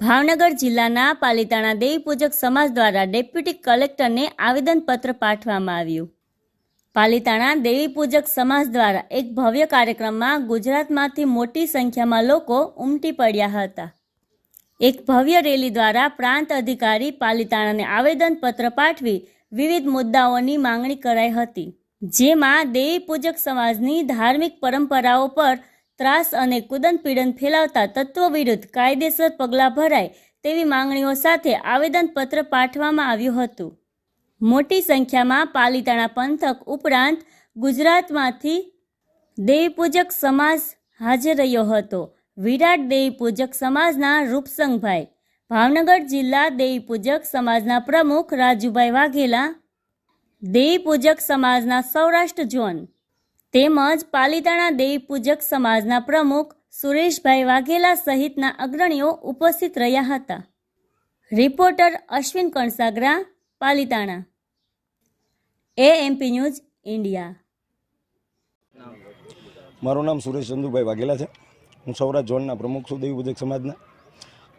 ભાવનગર જિલ્લાના પાલિતાણા દેવી પૂજક સમાજ દ્વારા ડેપ્યુટી કલેક્ટરને આવેદનપત્ર પાઠવવામાં આવ્યું. પાલિતાણા દેવી પૂજક સમાજ દ્વારા એક ભવ્ય કાર્યક્રમમાં ગુજરાતમાંથી મોટી સંખ્યામાં લોકો ઉમટી પડ્યા હતા. એક ભવ્ય રેલી દ્વારા પ્રાંત અધિકારી પાલિતાણાને આવેદનપત્ર પાઠવી વિવિધ મુદ્દાઓની માંગણી કરાઈ હતી, જેમાં દેવી પૂજક સમાજની ધાર્મિક પરંપરાઓ પર ત્રાસ અને કુદન પીડન ફેલાવતા તત્વો વિરુદ્ધ કાયદેસર પગલાં ભરાય તેવી માંગણીઓ સાથે આવેદનપત્ર પાઠવવામાં આવ્યું હતું. મોટી સંખ્યામાં પાલિતાણા પંથક ઉપરાંત ગુજરાતમાંથી દેવીપૂજક સમાજ હાજર રહ્યો હતો. વિરાટ દેવીપૂજક સમાજના રૂપસંગભાઈ. ભાવનગર જિલ્લા દેવીપૂજક સમાજના પ્રમુખ રાજુભાઈ વાઘેલા. દેવીપૂજક સમાજના સૌરાષ્ટ્ર ઝોન. તેમજ પાલિતાણા દેવી પૂજક સમાજના પ્રમુખ સુરેશભાઈ વાઘેલા સહિતના અગ્રણીઓ ઉપસ્થિત રહ્યા હતા. Reporter Ashwin Kansagara, Palitana. AMP news India મારું નામ સુરેશ ચંદુભાઈ વાઘેલા છે. હું સૌરાષ્ટ્ર ઝોનના પ્રમુખ છું દેવી પૂજક સમાજના.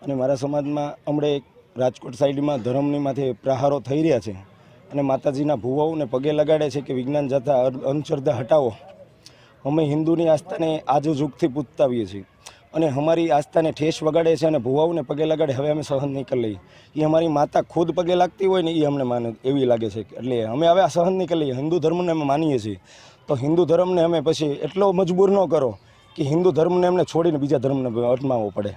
અને મારા સમાજમાં હમણાં રાજકોટ સાઈડમાં ધર્મની માથે પ્રહારો થઈ રહ્યા છે. અને માતાજીના ભુવાઓને પગે લગાડે છે કે વિજ્ઞાન જતા અંધશ્રદ્ધા હટાવો. અમે હિન્દુની આસ્થાને આજુ જુગથી પૂજતા છીએ. અને અમારી આસ્થાને ઠેસ વગાડે છે અને ભુવાઓને પગે લગાડે હવે અમે સહન નહીં કરી લઈએ. એ અમારી માતા ખુદ પગે લાગતી હોય ને એ અમને માને, એવી લાગે છે. એટલે અમે હવે સહન નહીં કરી લઈએ. હિન્દુ ધર્મને અમે માનીએ છીએ. તો હિન્દુ ધર્મને અમે પછી એટલો મજબૂર ન કરો કે હિન્દુ ધર્મને એમને છોડીને બીજા ધર્મને અટમાવવો પડે.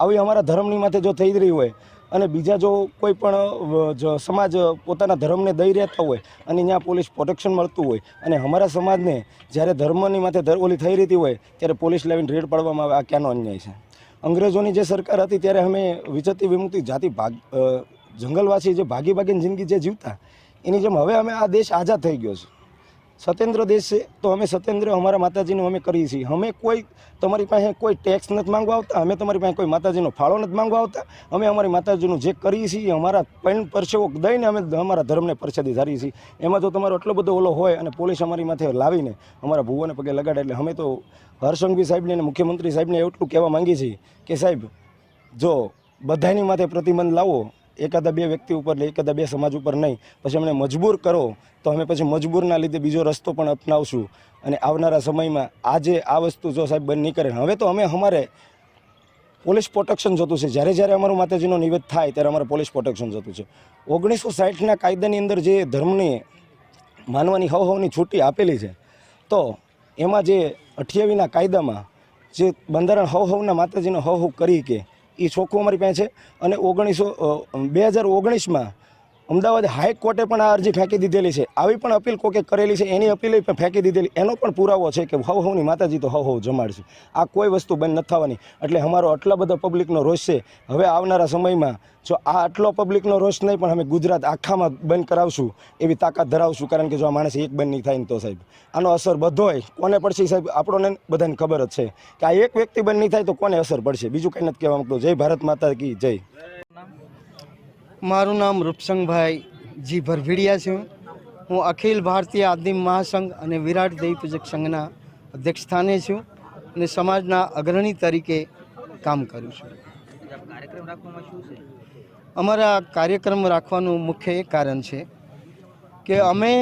આવી અમારા ધર્મની માથે જો થઈ રહી હોય અને બીજા જો કોઈ પણ સમાજ પોતાના ધર્મને દઈ રહેતા હોય અને ત્યાં પોલીસ પ્રોટેક્શન મળતું હોય અને અમારા સમાજને જ્યારે ધર્મની માથે ઓલી થઈ રહેતી હોય, ત્યારે પોલીસ લાવીને રેડ પાડવામાં આવે, આ ક્યાંનો અન્યાય છે? અંગ્રેજોની જે સરકાર હતી, ત્યારે અમે વિચરતી વિમુક્તિ જાતિ ભાગ જંગલવાસી જે ભાગી ભાગીને જિંદગી જે જીવતા, એની જેમ હવે અમે આ દેશ આઝાદ થઈ ગયો છે. સ્વતંત્ર દેશ છે તો અમે સત્યેન્દ્ર, અમારા માતાજીનું અમે કરીએ છીએ. અમે કોઈ, તમારી પાસે કોઈ ટેક્સ નથી માંગવા આવતા, અમે તમારી પાસે કોઈ માતાજીનો ફાળો નથી માંગવા આવતા. અમે અમારી માતાજીનું જે કરીએ છીએ અમારા પૈણ પરસેવો દઈને અમે અમારા ધર્મને પરસેદી ધારીએ છીએ. એમાં જો તમારો એટલો બધો ઓલો હોય અને પોલીસ અમારી માથે લાવીને અમારા ભુવોને પગે લગાડે એટલે અમે તો હર્ષંઘવી સાહેબને અને મુખ્યમંત્રી સાહેબને એટલું કહેવા માંગીએ છીએ કે સાહેબ, જો બધાની માથે પ્રતિબંધ લાવો એકાદા બે વ્યક્તિ ઉપર એકાદા બે સમાજ ઉપર નહીં. પછી અમને મજબૂર કરો, તો અમે પછી મજબૂરના લીધે બીજો રસ્તો પણ અપનાવશું. અને આવનારા સમયમાં આજે આ વસ્તુ જો સાહેબ બંધ નહીં કરે, હવે તો અમે અમારે પોલીસ પ્રોટેક્શન જોતું છે. જ્યારે જ્યારે અમારું માતાજીનો નિવેદ થાય, ત્યારે અમારે પોલીસ પ્રોટેક્શન જોતું છે. ઓગણીસો સાઠના કાયદાની અંદર જે ધર્મની માનવાની હવ હવની છૂટી આપેલી છે, તો એમાં જે અઠ્યાવીના કાયદામાં જે બંધારણ હવ હવના માતાજીનો હવ હવ કરી કે એ ચોખ્ખું અમારી પાસે છે. અને ઓગણીસો બે હજાર ઓગણીસમાં અમદાવાદ હાઈકોર્ટે પણ આ અરજી ફેંકી દીધેલી છે. આવી પણ અપીલ કોકે કરેલી છે, એની અપીલ પણ ફેંકી દીધેલી. એનો પણ પુરાવો છે કે હવ હવની માતાજી તો હવ હવ જમાડશે. આ કોઈ વસ્તુ બંધ ન થવાની. એટલે અમારો આટલા બધા પબ્લિકનો રોષ છે. હવે આવનારા સમયમાં જો આ આટલો પબ્લિકનો રોષ નહીં, પણ અમે ગુજરાત આખામાં બંધ કરાવશું, એવી તાકાત ધરાવશું. કારણ કે જો આ માણસ એક બંધ નહીં થાય ને તો સાહેબ, આનો અસર બધોય કોને પડશે સાહેબ? આપણોને બધાને ખબર જ છે કે આ એક વ્યક્તિ બંધ નહીં થાય તો કોને અસર પડશે? બીજું કંઈ નથી કહેવા માંગતો. જય ભારત માતા કી જય. મારું નામ રૂપસંગભાઈ જી ભરભીડિયા છું. હું અખિલ ભારતીય આદિમ મહાસંઘ અને વિરાટ દેવી પૂજક સંઘના અધ્યક્ષ સ્થાને છું અને સમાજના અગ્રણી તરીકે કામ કરું છું. અમારા કાર્યક્રમ રાખવાનું મુખ્ય કારણ છે કે અમે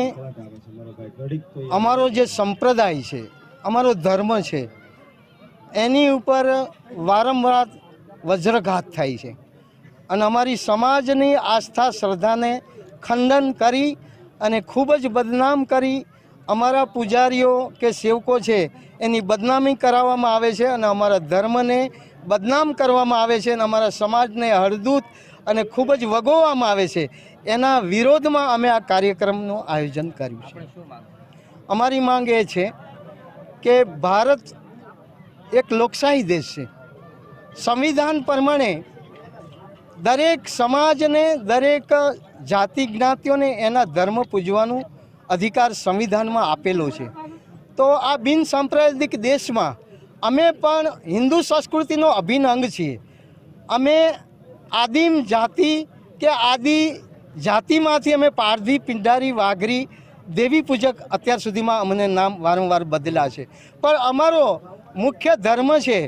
અમારો જે સંપ્રદાય છે, અમારો ધર્મ છે, એની ઉપર વારંવાર વજ્રઘાત થાય છે. અને અમારી સમાજની આસ્થા શ્રદ્ધાને ખંડન કરી અને ખૂબ જ બદનામ કરી અમારા પૂજારીઓ કે સેવકો છે એની બદનામી કરાવવામાં આવે છે અને અમારા ધર્મને બદનામ કરવામાં આવે છે અને અમારા સમાજને હળદૂત અને ખૂબ જ વગોવવામાં આવે છે. એના વિરોધમાં અમે આ કાર્યક્રમનું આયોજન કર્યું છે. અમારી માંગ એ છે કે ભારત એક લોકશાહી દેશ છે. સંવિધાન પ્રમાણે દરેક સમાજને, દરેક જાતિ જ્ઞાતિઓને એના ધર્મ પૂજવાનું અધિકાર સંવિધાનમાં આપેલો છે. તો આ બિન સાંપ્રદાયિક દેશમાં અમે પણ હિન્દુ સંસ્કૃતિનો અભિન્ન અંગ છીએ. અમે આદિમ જાતિ કે આદિ જાતિમાંથી અમે પારધી, પિંડારી, વાઘરી, દેવી પૂજક અત્યાર સુધીમાં અમને નામ વારંવાર બદલા છે. પણ અમારો મુખ્ય ધર્મ છે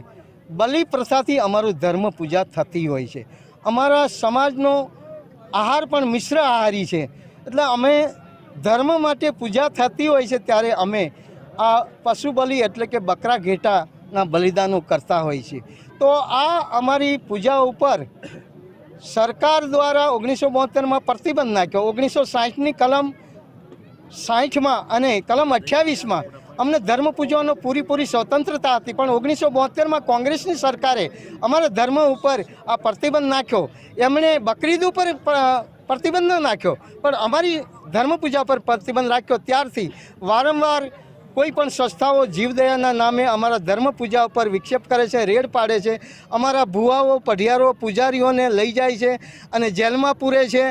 બલિ પ્રથાથી અમારું ધર્મ પૂજા થતી હોય છે. અમારા સમાજનો આહાર પણ મિશ્ર આહારી છે. એટલે અમે ધર્મ માટે પૂજા થતી હોય છે ત્યારે અમે આ પશુ બલિ એટલે કે બકરા ઘેટાના બલિદાનો કરતા હોય છે. તો આ અમારી પૂજા ઉપર સરકાર દ્વારા ઓગણીસો બોતેરમાં પ્રતિબંધ નાખ્યો. ઓગણીસો સાહીઠની કલમ સાહીઠમાં અને કલમ અઠ્યાવીસમાં અમને ધર્મ પૂજવાનો પૂરીપૂરી સ્વતંત્રતા હતી. પણ ઓગણીસો બોતેરમાં કોંગ્રેસની સરકારે અમારા ધર્મ ઉપર આ પ્રતિબંધ નાખ્યો. એમણે બકરીદ ઉપર પ્રતિબંધ નાખ્યો. પણ અમારી ધર્મ પૂજા પર પ્રતિબંધ રાખ્યો. ત્યારથી વારંવાર કોઈ પણ સંસ્થાઓ જીવદયાના નામે અમારા ધર્મ પૂજા ઉપર વિક્ષેપ કરે છે, રેડ પાડે છે. અમારા ભુવાઓ, પઢિયારો, પૂજારીઓને લઈ જાય છે અને જેલમાં પૂરે છે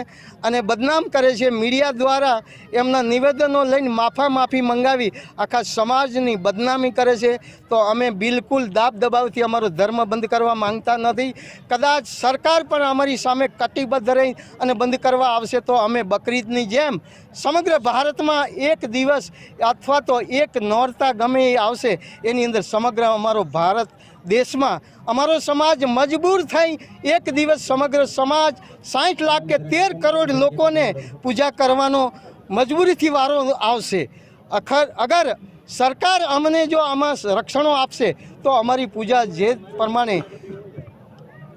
અને બદનામ કરે છે. મીડિયા દ્વારા એમના નિવેદનો લઈને માફા માફી મંગાવી આખા સમાજની બદનામી કરે છે. તો અમે બિલકુલ દાબ દબાવથી અમારો ધર્મ બંધ કરવા માંગતા નથી. કદાચ સરકાર પણ અમારી સામે કટિબદ્ધ રહી અને બંધ કરવા આવશે તો અમે બકરીદની જેમ સમગ્ર ભારતમાં એક દિવસ અથવા તો એક નોરતા ગમે એ આવશે, એની અંદર સમગ્ર અમારો ભારત દેશમાં, અમારો સમાજ મજબૂર થઈ એક દિવસ સમગ્ર સમાજ સાઠ લાખ કે તેર કરોડ લોકોને પૂજા કરવાનો મજબૂરીથી વારો આવશે. અખર, અગર સરકાર અમને જો આમાં રક્ષણો આપશે, તો અમારી પૂજા જે પ્રમાણે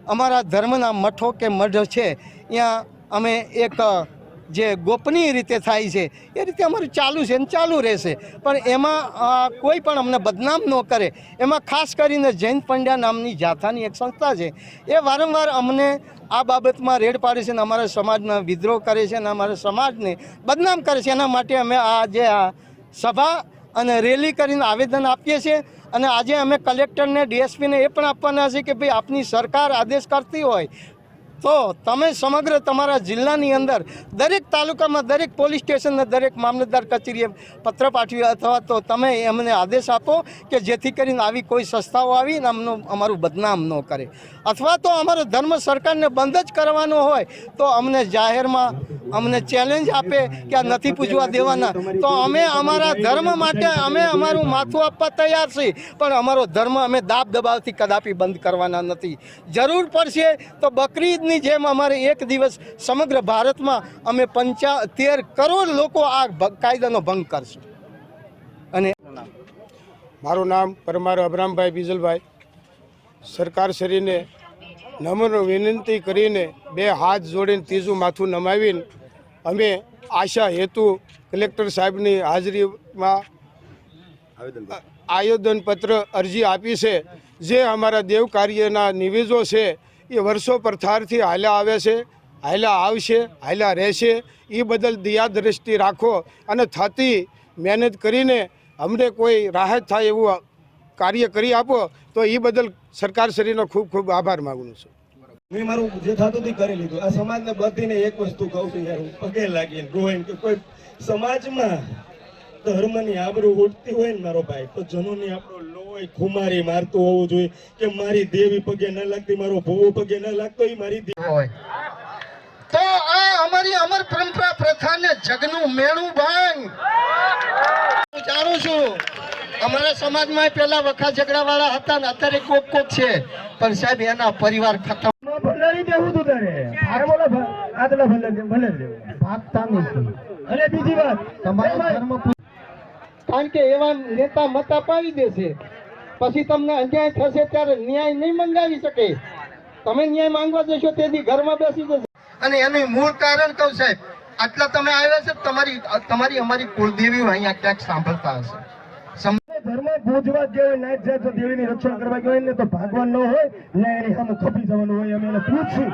અમારા ધર્મના મઠો કે મઢ છે, ત્યાં અમે એક જે ગોપનીય રીતે થાય છે, એ રીતે અમારું ચાલુ છે અને ચાલુ રહેશે. પણ એમાં કોઈ પણ અમને બદનામ ન કરે. એમાં ખાસ કરીને જૈન પંડ્યા નામની જાથાની એક સંસ્થા છે. એ વારંવાર અમને આ બાબતમાં રેડ પાડે છે અને અમારા સમાજના વિદ્રોહ કરે છે અને અમારા સમાજને બદનામ કરે છે. એના માટે અમે આ જે આ સભા અને રેલી કરીને આવેદન આપીએ છીએ અને આજે અમે કલેક્ટરને, ડીએસપીને એ પણ આપવાના છે કે ભાઈ આપની સરકાર આદેશ કરતી હોય તો તમે સમગ્ર તમારા જિલ્લાની અંદર દરેક તાલુકામાં દરેક પોલીસ સ્ટેશનને દરેક મામલતદાર કચેરીએ પત્ર પાઠવી અથવા તો તમે એમને આદેશ આપો કે જેથી કરીને આવી કોઈ સંસ્થાઓ આવી ને અમનું અમારું બદનામ ન કરે. અથવા તો અમારો ધર્મ સરકારને બંધ જ કરવાનો હોય તો અમને જાહેરમાં અમને ચેલેન્જ આપે કે આ નથી પૂજવા દેવાના. તો અમે અમારા ધર્મ માટે અમે અમારું માથું આપવા તૈયાર છીએ. પણ અમારો ધર્મ અમે દાબ દબાવથી કદાપી બંધ કરવાના નથી. જરૂર પડશે તો બકરીદની જેમ અમારે એક દિવસ સમગ્ર ભારતમાં અમે પંચા તેર કરોડ લોકો આ કાયદાનો ભંગ કરશે. અને મારું નામ પરમાર અબરામભાઈ બીજલભાઈ. સરકારશ્રીને નમ્ર વિનંતી કરીને બે હાથ જોડીને ત્રીજું માથું નમાવીને અમે આશા હેતુ કલેક્ટર સાહેબની હાજરીમાં આયોજનપત્ર અરજી આપી છે. જે અમારા દેવ કાર્યના નિવેદો છે એ વર્ષો પ્રથારથી હાલ્યા આવે છે હાલ્યા આવશે હાલ્યા રહેશે. એ બદલ દયાદ્રષ્ટિ રાખો અને થતી મહેનત કરીને અમને કોઈ રાહત થાય એવું કાર્ય કરી આપો તો એ બદલ સરકારશ્રીનો ખૂબ ખૂબ આભાર માગું છું. મેં મારું જે થતું હતું કરી લીધું. આ સમાજને બધીને એક વસ્તુ કહું છું યાર પગે લાગીને રોઈને કે કોઈ સમાજમાં ધર્મની આબરૂ ઉઠતી હોય ને મારો ભાઈ, તો જનોની આપણો લોહી ખુમારી મારતું હોવું જોઈએ કે મારી દેવી પગે ન લાગતી, મારો ભોવો પગે ન લાગતો, એ મારી દેવી હોય. તો આ અમારી અમર પરંપરા પ્રથાને જગનું મેળું ભાંગ. હું જાણું છું, અમારા સમાજમાં પેલા વખા ઝઘડા વાળા હતા ને, અત્યારે કોક કોક છે. પણ સાહેબ, એના પરિવાર ખતમ ભંડારી દેવું તું તારે. અરે બોલો આટલા ભલે ભલે ભાગતા નથી અને બીજી વાત. તમારો ધર્મ કારણ કે એવા નેતા મત અપાવી દેશે. પછી તમને અન્યાય થશે ત્યારે ન્યાય નહીં મંગાવી શકે. તમે ન્યાય માંગવા જશો તેથી ઘરમાં બેસી જશે. અને એનું મૂળ કારણ કહું સાહેબ આટલા તમે આવ્યા છે તમારી તમારી અમારી કુળદેવીઓ અહીંયા ક્યાંક સાંભળતા હશે. ધર્મ પૂજવા જ હોય નાચ જાત દેવીની રક્ષણ કરવા ગયો હોય ને તો ભાગવાન ન હોય. ને એની સામે ખપી જવાનું હોય, અમે એને પૂછશું.